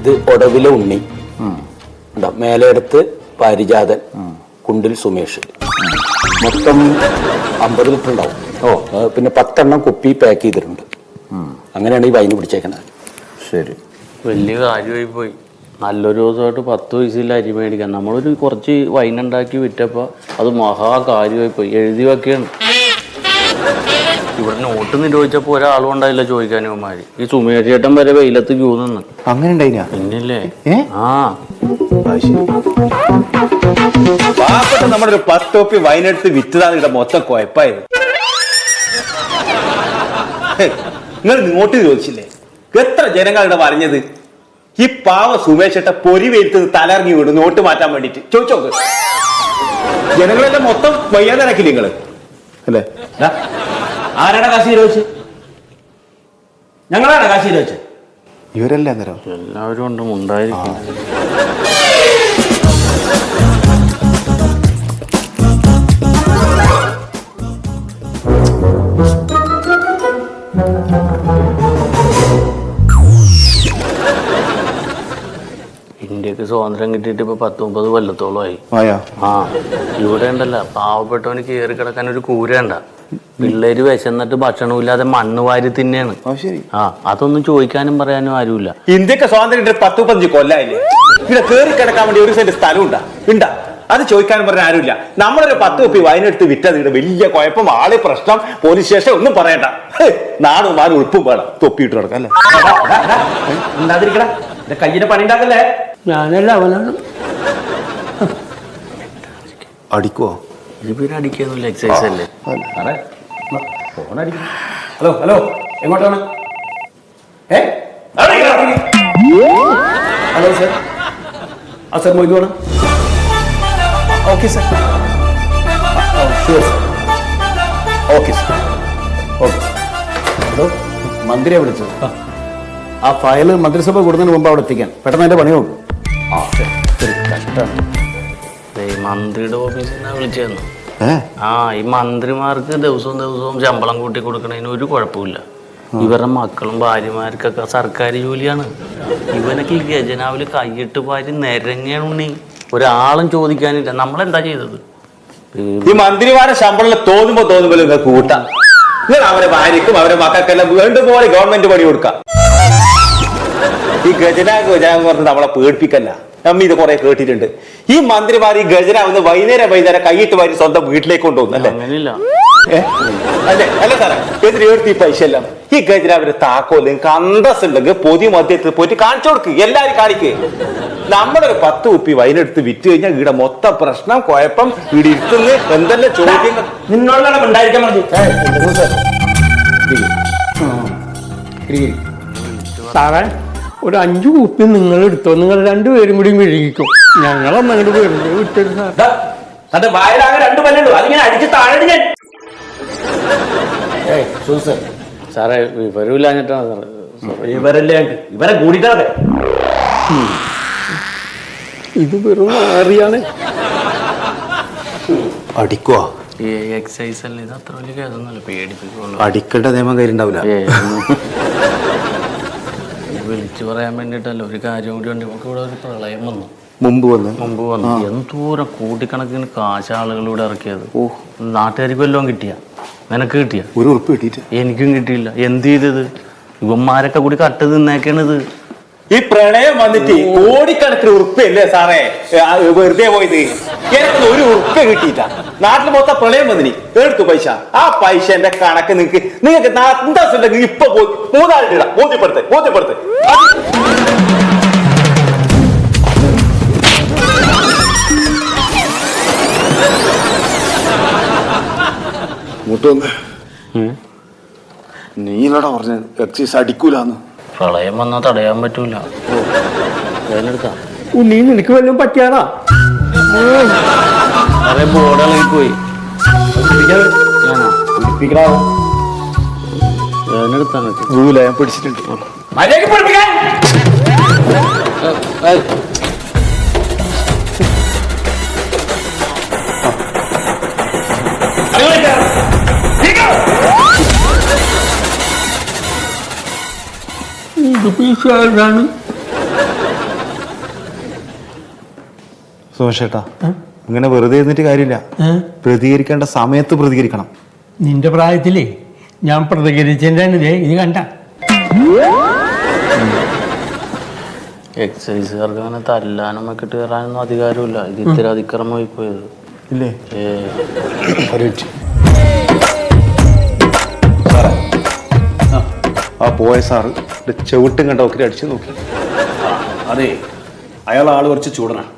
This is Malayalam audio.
ഇത് ഒടവിലെ ഉണ്ണി. മേലെടുത്ത് പാരിജാതൻ കുണ്ടിൽ സുമേഷ്. മൊത്തം അമ്പത് ലിറ്റർ ഉണ്ടാവും. ഓ. പിന്നെ പത്തെണ്ണം കുപ്പി പാക്ക് ചെയ്തിട്ടുണ്ട്. അങ്ങനെയാണ് ഈ വൈന് പിടിച്ചേക്കുന്നത് ശരി. വലിയ കാര്യമായി പോയി. നല്ലൊരു ദിവസമായിട്ട് പത്ത് പൈസയിൽ അരി മേടിക്കാൻ. നമ്മളൊരു കുറച്ച് വൈൻ ഉണ്ടാക്കി വിറ്റപ്പോൾ അത് മഹാകാര്യമായി പോയി. എഴുതി വെക്കുകയാണ്. ഇവിടെ നോട്ട് നിരോധിച്ചപ്പോൾ ഒരാളും ഉണ്ടായില്ല ചോദിക്കാനുമാര് ഈ സുമേഷ് ചേട്ടൻ വരെ വെയിലത്ത് ക്യൂ നിന്ന്. അങ്ങനെ ഉണ്ടായിനാ? പിന്നില്ലേ? ആ. പാവപ്പെട്ട നമ്മുടെ ഒരു പത്ത് തൊപ്പി വൈനെടുത്ത് വിറ്റതാണ് ഇവിടെ മൊത്തം കുഴപ്പായത് നിങ്ങൾ നോട്ട് ചോദിച്ചില്ലേ? എത്ര ജനങ്ങളുടെ പറഞ്ഞത് ഈ പാവ സുമേഷേട്ട പൊരി വെയിലത്ത് തലറിഞ്ഞു വീട് നോട്ട് മാറ്റാൻ വേണ്ടിട്ട് ചോദിച്ചോ ജനങ്ങളെല്ലാം മൊത്തം വയ്യാതെ ഇറക്കില്ല നിങ്ങൾ. അല്ലേ? ആരാണ് ആരാടാ കാശി നിരോധിച്ച് ഞങ്ങളാണ് കാശി നിരോധിച്ചത് ഇവരല്ലേ അന്നേരം. എല്ലാവരും ഉണ്ട് ഉണ്ടായിരിക്കും ഇന്ത്യയ്ക്ക് സ്വാതന്ത്ര്യം കിട്ടിയിട്ട് ഇപ്പൊ പത്ത് മുപ്പത് കൊല്ലത്തോളമായി. ആയാ? ആ ഇവിടെ ഉണ്ടല്ല. പാവപ്പെട്ടവന് കയറി കിടക്കാൻ ഒരു കൂരണ്ട പിള്ളേര് വിശന്നിട്ട് ഭക്ഷണമില്ലാതെ മണ്ണ് വാരി തിന്നെയാണ് ആ ശരി. ആ അതൊന്നും ചോദിക്കാനും പറയാനും ആരുമില്ല. ഇന്ത്യയ്ക്ക് സ്വാതന്ത്ര്യം കിട്ടിയിട്ട് പത്ത് മുപ്പത്തഞ്ച് കൊല്ലായില്ലേ? ഇവിടെ കേറി കിടക്കാൻ വേണ്ടി ഒരു സെന്റ് സ്ഥലം ഉണ്ടാ. ഉണ്ടാ അത് ചോദിക്കാനും പറഞ്ഞ ആരുമില്ല. നമ്മളൊരു പത്ത് കുപ്പി വൈനെടുത്ത് വിറ്റത് ഇവിടെ വലിയ കുഴപ്പം ആളെ പ്രശ്നം പോലീസ് സ്റ്റേഷൻ ഒന്നും പറയണ്ട. ഹേ, നാടും നാലും ഉൾപ്പും വേണം. തൊപ്പിയിട്ട് കിടക്കാം അല്ലേ? ഉണ്ടാതിരിക്കട എന്റെ കയ്യിന് പണി ഉണ്ടാക്കല്ലേ? ഞാനല്ല അവനാണ്. അടിക്കുവോ? ഇത് പിന്നെ അടിക്കൊന്നുമില്ല എക്സസൈസ് അല്ലേ? ഫോൺ ഹലോ ഹലോ എങ്ങോട്ടാണ്? ഏ. ഹലോ സർ ആ sir മൊയ്തുവാണ് okay sir sure sir okay sir okay hello മന്ത്രിയെ വിളിച്ചത്. ആ ഫയൽ മന്ത്രിസഭ കൂടുന്നതിന് മുമ്പ് അവിടെ എത്തിക്കാൻ പെട്ടെന്ന് എന്റെ പണി നോക്കും ഈ മന്ത്രിയുടെ ഓഫീസിൽ നിന്നാ വിളിച്ചതെന്നു ആ ഈ മന്ത്രിമാർക്ക് ദിവസവും ദിവസവും ശമ്പളം കൂട്ടി കൊടുക്കണതിന് ഒരു കുഴപ്പമില്ല ഇവരുടെ മക്കളും ഭാര്യമാർക്കൊക്കെ സർക്കാർ ജോലിയാണ്. ഇവനൊക്കെ ഈ ഗജനാവിൽ കൈയിട്ട് പാരി നിരങ്ങണുണ്ണി ഒരാളും ചോദിക്കാനില്ല. നമ്മളെന്താ ചെയ്തത്? ഈ മന്ത്രിമാരുടെ ശമ്പളം തോന്നുമ്പോ തോന്നുമ്പോ നിങ്ങൾ കൂട്ടാം. നിങ്ങൾ അവരെ ഭാര്യക്കും അവരെ മക്കൾക്കെല്ലാം വേണ്ടുപോലെ ഗവൺമെന്റ് പണി കൊടുക്കാം. ഈ ഗജനാഗ് ഗജനാഗ് പറഞ്ഞ് നമ്മളെ പേടിപ്പിക്കല്ല നമ്മ ഇത് കുറെ കേട്ടിട്ടുണ്ട്. ഈ മന്ത്രിമാർ ഈ ഗജനാവുന്ന വൈകുന്നേരം വൈകുന്നേരം കൈയിട്ട് വാരി സ്വന്തം വീട്ടിലേക്ക് കൊണ്ടുവന്നു അല്ലേ? അല്ലേ? അല്ല സാറേ? എതിരെ എടുത്ത് ഈ പൈസ എല്ലാം. ഈ ഗജനാവിന്റെ താക്കോലും നിങ്ങൾക്ക് അന്തസ് ഉണ്ടെങ്കിൽ പൊതി മധ്യത്തിൽ പോയിട്ട് കാണിച്ചു കൊടുക്ക് എല്ലാരും കാണിക്ക്. നമ്മളൊരു പത്ത് കുപ്പി വൈനെടുത്ത് വിറ്റ് കഴിഞ്ഞാൽ ഇവിടെ മൊത്തം പ്രശ്നം കുഴപ്പം ഇവിടെ ഇരുത്തുന്ന എന്തെല്ലാം ചോദ്യങ്ങൾ നിന്നോടാണ് ഉണ്ടായിരിക്കാൻ പറഞ്ഞു. സാറേ ഒരു അഞ്ചു കുപ്പി നിങ്ങൾ എടുത്തോ? നിങ്ങൾ രണ്ടുപേരും കൂടി വിഴുകിക്കും ഞങ്ങളൊന്നും അങ്ങോട്ട് വെറുതെ വിട്ടൊരു സാർ ദാ, തന്റെ വായിലാകെ രണ്ട് പല്ലുള്ളൂ അതിങ്ങനെ അടിച്ച് താഴെ ഞാൻ. ഏയ് സൂസൻ സാറേ വിവരമില്ലാഞ്ഞിട്ടാണ് സാറേ. ഇവരല്ലേ. ഇവരെ കൂടിയിട്ടാണ് ഇത് വെറും അറിയാണ് അടിക്കുവാ? ഈ എക്സസൈസ് അല്ലേ? ഇത് അത്ര വലിയ കേസൊന്നുമല്ല. പേടിപ്പിക്കുള്ളൂ അടിക്കേണ്ട നിയമം ഇത് വിളിച്ചു പറയാൻ വേണ്ടിട്ടല്ല ഒരു കാര്യം കൂടി ഉണ്ട്. നമുക്ക് ഇവിടെ ഒരു പ്രളയം വന്നു. മുമ്പ് വന്നു? മുമ്പ് വന്നു. എന്തോരം കോടിക്കണക്കിന് കാശ് ആളുകളിവിടെ ഇറക്കിയത്. ഓ. നാട്ടുകാർക്ക് വല്ലതും കിട്ടിയ? നിനക്ക് കിട്ടിയ? ഒരു ഉറപ്പ് കിട്ടിയിട്ട് എനിക്കും കിട്ടിയില്ല. എന്ത് ചെയ്തത്? ഇവന്മാരൊക്കെ കൂടി കട്ട് തിന്നേക്കണത്. ഈ പ്രളയം വന്നിട്ട് കോടിക്കണക്കിന് ഉറുപ്പല്ലേ സാറേ? ആ, വെറുതെ പോയത്. എനിക്ക് ഒരു ഉറുപ്പ കിട്ടിയില്ല നാട്ടിൽ മൊത്തം പ്രളയം വന്നിനി. എടുത്തു പൈസ. ആ പൈസന്റെ കണക്ക് നിങ്ങക്ക്. നിങ്ങൾക്ക് എന്താ ഉണ്ടെങ്കിൽ ഇപ്പൊ പോയി മൂന്നാളിടാം ബോധ്യപ്പെടുത്ത് ബോധ്യപ്പെടുത്ത്. ഇങ്ങോട്ട് വന്ന് നീലടാ പറഞ്ഞ എക്സൈസ് അടിക്കൂലെന്ന്. പ്രളയം വന്നാ തടയാൻ പറ്റൂല. ഉണ്ണി നിനക്ക് വല്ലതും പറ്റിയാടാ. അതെ ബോർഡുകളായി പോയി. ഞാനാ? ഞാൻ പിടിച്ചിട്ടുണ്ട്. ഇങ്ങനെ വെറുതെ ഇരുന്നിട്ട് കാര്യമില്ല. പ്രതികരിക്കേണ്ട സമയത്ത് പ്രതികരിക്കണം. നിന്റെ പ്രായത്തിലേ ഞാൻ പ്രതികരിച്ചതിന്റെ ഇതേ കണ്ട. എക്സൈസുകാർക്ക് അങ്ങനെ തല്ലാനും ഒക്കെ ഇട്ട് കയറാനൊന്നും അധികാരമില്ല. ഇത് ഇത്തിരി അതിക്രമമായി പോയത്. ഇല്ലേ? ആ. പോയ സാറ് ചവിട്ടും കണ്ട ഒക്കെ അടിച്ചു നോക്കി. അതെ അയാൾ ആൾ കുറച്ച് ചൂടനാണ്.